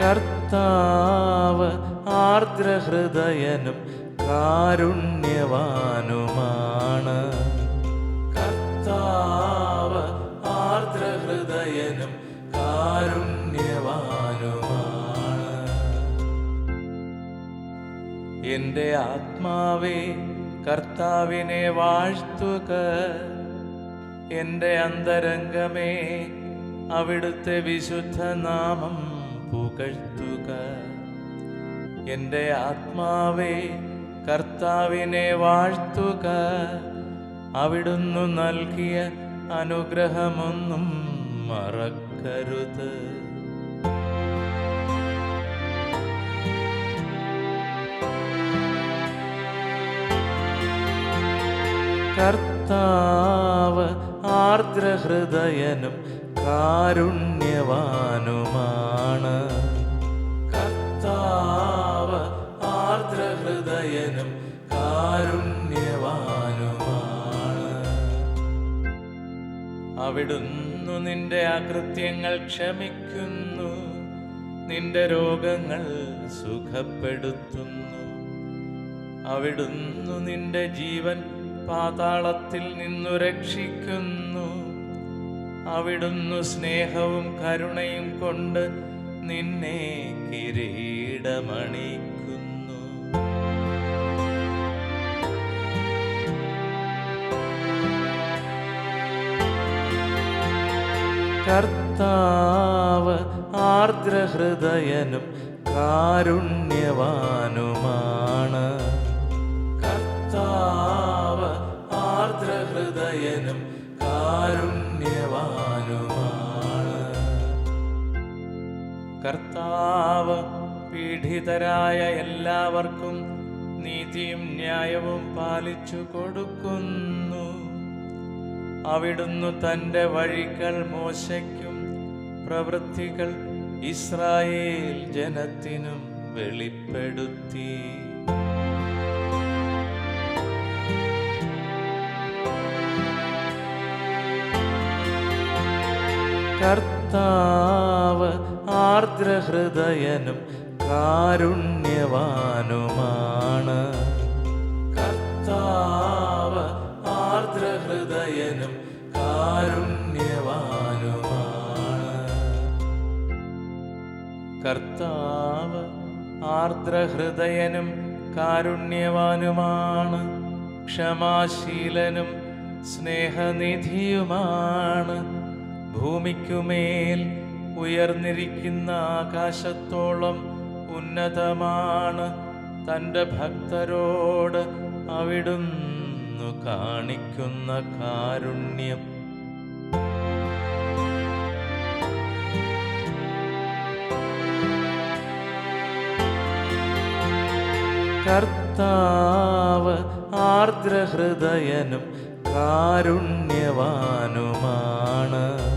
കർത്താവ് ആർദ്രഹൃദയനും കാരുണ്യവാനുമാണ്. കർത്താവ് ആർദ്രഹൃദയനും കാരുണ്യവാനുമാണ്. എന്റെ ആത്മാവേ കർത്താവിനെ വാഴ്ത്തുക. എന്റെ അന്തരംഗമേ അവിടുത്തെ വിശുദ്ധ നാമം പുകഴ്ത്തുക എന്റെ ആത്മാവേ കർത്താവിനെ വാഴ്ത്തുക. അവിടുന്ന് നൽകിയ അനുഗ്രഹമൊന്നും മറക്കരുത്. കർത്താവ് ആർദ്രഹൃദയനും കാരുണ്യവാനുമാണ്. കർത്താവ് ആർദ്രഹൃദയനും കാരുണ്യവാനുമാണ്. അവിടുന്നു നിന്റെ അകൃത്യങ്ങൾ ക്ഷമിക്കുന്നു നിന്റെ രോഗങ്ങൾ സുഖപ്പെടുത്തുന്നു. അവിടുന്നു നിന്റെ ജീവൻ പാതാളത്തിൽ നിന്നു രക്ഷിക്കുന്നു. അവിടുന്നു സ്നേഹവും കരുണയും കൊണ്ട് നിന്നെ കിരീടമണിക്കുന്നു കർത്താവ് ആർദ്രഹൃദയനും കാരുണ്യവാനുമാണ്. കർത്താവ് ആർദ്രഹൃദയനും കാരുണ്യവാനുമാണ്. കർത്താവ് പീഡിതരായ എല്ലാവർക്കും നീതിയും ന്യായവും പാലിച്ചു കൊടുക്കുന്നു. അവിടുന്ന് തന്റെ വഴികൾ മോശയ്ക്കും പ്രവൃത്തികൾ ഇസ്രായേൽ ജനത്തിനും വെളിപ്പെടുത്തി. കർത്താവ് ആർദ്രഹൃദയനും കാരുണ്യവാനുമാണ്. കർത്താവ് ആർദ്രഹൃദയനും കാരുണ്യവാനുമാണ്. കർത്താവ് ആർദ്രഹൃദയനും കാരുണ്യവാനുമാണ്. ക്ഷമാശീലനും സ്നേഹനിധിയുമാണ്. ഭൂമിക്കുമേൽ ഉയർന്നിരിക്കുന്ന ആകാശത്തോളം ഉന്നതമാണ് തന്റെ ഭക്തരോട് അവിടുന്നു കാണിക്കുന്ന കാരുണ്യം. കർത്താവ് ആർദ്രഹൃദയനും കാരുണ്യവാനുമാണ്.